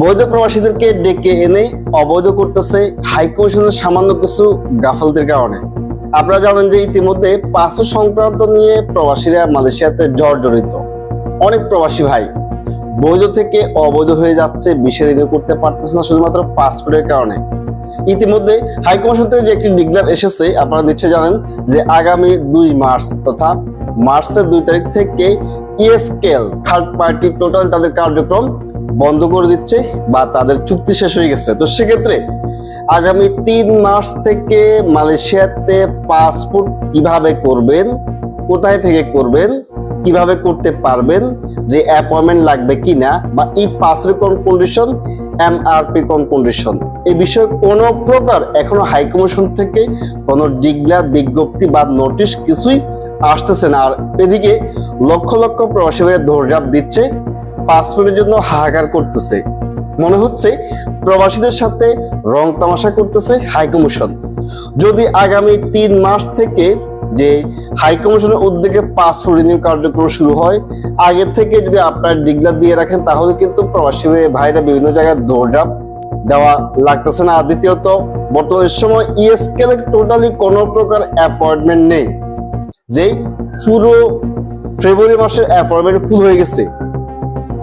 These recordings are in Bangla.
বৈধ প্রবাসীদেরকে ডেকে এনে অবৈধ করতেছে হাইকমিশনের সামান্য কিছু গাফলদের কারণে। আপনারা জানেন যে ইতিমধ্যে পাসপোর্ট সংক্রান্ত নিয়ে প্রবাসীরা মালয়েশিয়াতে জর্জরিত। অনেক প্রবাসী ভাই বৈধ থেকে অবৈধ হয়ে যাচ্ছে বিষয় রিনিউ করতে পারতেছে না শুধুমাত্র পাসপোর্টের কারণে। ইতিমধ্যে হাইকমিশন থেকে যে একটি ডিক্লার এসেছে, আপনারা নিশ্চয় জানেন যে আগামী দুই মার্চ তথা মার্চের দুই তারিখ থেকে ইএসকেল থার্ড পার্টি টোটাল তাদের কার্যক্রম বন্ধ করে দিচ্ছে বা তাদের চুক্তি শেষ হয়ে গেছে। তো সেক্ষেত্রে আগামী তিন মাস থেকে মালয়েশিয়াতে পাসপোর্ট কীভাবে করবেন, কোথায় থেকে করবেন, কীভাবে করতে পারবেন, যে অ্যাপয়েন্টমেন্ট লাগবে কিনা বা ই পাসের কোন কন্ডিশন এমআরপি কোন কন্ডিশন এই বিষয়ে কোনো প্রকার এখনও হাইকমিশন থেকে কোনো ডিগলার বিজ্ঞপ্তি বা নোটিশ কিছুই আসতেছে না। আর এদিকে লক্ষ লক্ষ প্রবাসী ভাইয়ের দিচ্ছে। পাসপোর্টের জন্য হাহাকার করতেছে। মনে হচ্ছে প্রবাসীদের সাথে রং তামাশা করতেছে হাইকমিশন যদি আগামী তিন মাস থেকে যে হাইকমিশনের উদ্যোগে পাসপোর্ট রিনিউ কার্যক্রম শুরু হয়, আগে থেকে যদি আপনার ডিগলার দিয়ে রাখেন, তাহলে কিন্তু প্রবাসী ভাইরা বিভিন্ন জায়গায় দৌড়ঝাঁপ দেওয়া লাগতেছে না। আর দ্বিতীয়ত, বর্তমান সময় ইএসকেলে টোটালি কোনো প্রকার অ্যাপয়েন্টমেন্ট নেই। যেই পুরো ফেব্রুয়ারি মাসের অ্যাপয়েন্টমেন্ট ফুল হয়ে গেছে।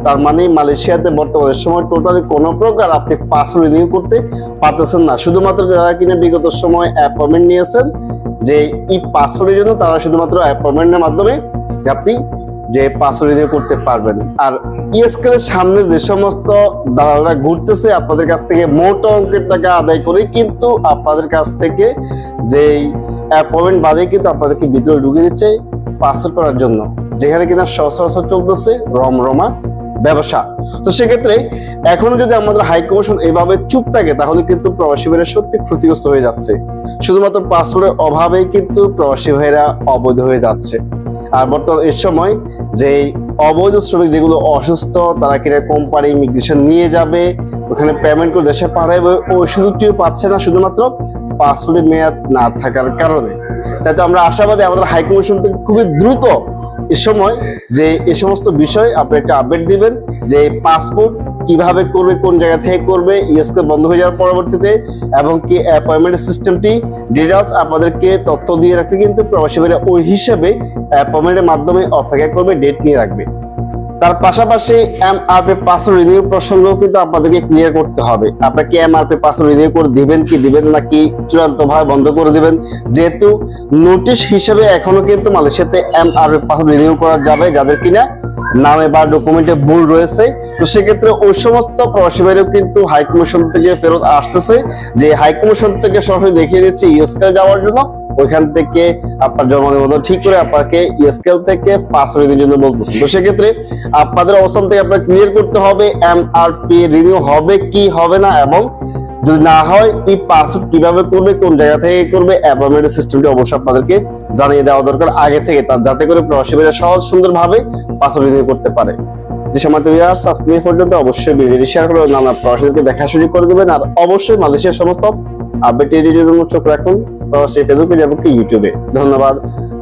তার মানে মালয়েশিয়াতে বর্তমানে সময় টোটালি কোনো প্রকার আপনি পাসপোর্ট রিনিউ করতে পারতেছেন না। শুধুমাত্র যারা কিনা বিগত সময় অ্যাপয়েন্টমেন্ট নিয়েছেন, যে এই পাসপোর্টের জন্য তারা শুধুমাত্র অ্যাপয়েন্টমেন্টের মাধ্যমে আপনি যে পাসপোর্ট রিনিউ করতে পারবেন। আর ইএসকেল এর সামনে যে সমস্ত দালালরা ঘুরতেছে, আপনাদের কাছ থেকে মোটা অঙ্কের টাকা আদায় করে কিন্তু আপনাদের কাছ থেকে যেই অ্যাপয়েন্টমেন্ট বাদে কিন্তু আপনাদেরকে ভিতরে ঢুকে দিচ্ছে পাসপোর্ট করার জন্য। যেখানে কিনা সচরাচর চলতেছে রমরমা ব্যবসা। তো সেক্ষেত্রে এখনও যদি আমাদের হাই কমিশন এভাবে চুপ থাকে, তাহলে কিন্তু প্রবাসী ভাইরা সত্যি ক্ষতিগ্রস্ত হয়ে যাচ্ছে। শুধুমাত্র পাসপোর্টের অভাবেই কিন্তু প্রবাসী ভাইরা অবৈধ হয়ে যাচ্ছে। আর বর্তমান এর সময় যে অবৈধ শ্রমিক যেগুলো অসুস্থ, তারা কিনা কোম্পানি ইমিগ্রেশন নিয়ে যাবে, ওখানে পেমেন্ট করে দেশে পাঠাবে, ওই সুযোগটিও পাচ্ছে না শুধুমাত্র পাসপোর্টের মেয়াদ না থাকার কারণে। তাই তো আমরা আশাবাদী আমাদের হাইকমিশন থেকে খুবই দ্রুত এ সময় যে এ সমস্ত বিষয় আপনি একটা আপডেট দিবেন যে পাসপোর্ট কীভাবে করবে, কোন জায়গা থেকে করবে ইএসকে বন্ধ হয়ে যাওয়ার পরবর্তীতে এবং কি অ্যাপয়েন্টমেন্ট সিস্টেমটি ডিটেলস আপনাদেরকে তথ্য দিয়ে রাখতে কিন্তু প্রবাসী ওই হিসেবে অ্যাপয়েন্টমেন্টের মাধ্যমে অপেক্ষা করবে ডেট নিয়ে রাখবে। তার পাশাপাশি এমআরপি পাসওয়ার্ড রিনিউ প্রসঙ্গ কিন্তু আপনাদেরকে ক্লিয়ার করতে হবে। আপনাকে এমআরপি পাসওয়ার্ড রিনিউ করে দিবেন, কি দিবেন, নাকি চূড়ান্ত ভাবে বন্ধ করে দিবেন? যেহেতু নোটিশ হিসেবে এখনও কিন্তু মালয়েশিয়াতে এমআরপি পাসওয়ার্ড রিনিউ করা যাবে যাদের কিনা নামে বা ডকুমেন্টে ভুল রয়েছে। তো সেক্ষেত্রে ওই সমস্ত প্রবাসী ভাইরাও কিন্তু হাই কমিশন থেকে ফেরত আসতেছে। যে হাই কমিশন থেকে সরাসরি দেখিয়ে দিচ্ছে ইউএসকে যাওয়ার জন্য। ওইখান থেকে আপনার জন্ম নিবন্ধন ঠিক করে আপনাকে ইএসকেল থেকে পাসওয়ার্ড রিনিউর জন্য বলতেছেন তো সেক্ষেত্রে আপনাদের অবস্থান থেকে আপনার ক্লিয়ার করতে হবে এমআরপি রিনিউ হবে কি হবে না, এবং যদি না হয় পাসওয়ার্ড কীভাবে করবে, কোন জায়গা থেকে করবে অ্যাপয়েন্টমেন্ট সিস্টেমটি অবশ্যই আপনাদেরকে জানিয়ে দেওয়া দরকার আগে থেকে, তার যাতে করে সহজ সুন্দরভাবে পাসওয়ার্ড রিনিউ করতে পারে। যে সময় তুমি আর সাবস্ক্রাইব পর্যন্ত, অবশ্যই ভিডিওটি শেয়ার করে নানা প্রবাসীদেরকে দেখা সুযোগ করে দেবেন, আর অবশ্যই মালয়েশিয়ার সমস্ত আপডেট এর জন্য চোখ রাখুন। প্রবাসী ফেসবুক পেজ এবং ইউটিউবে ধন্যবাদ।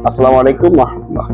আসসালামু আলাইকুম রহমতুল্লাহ।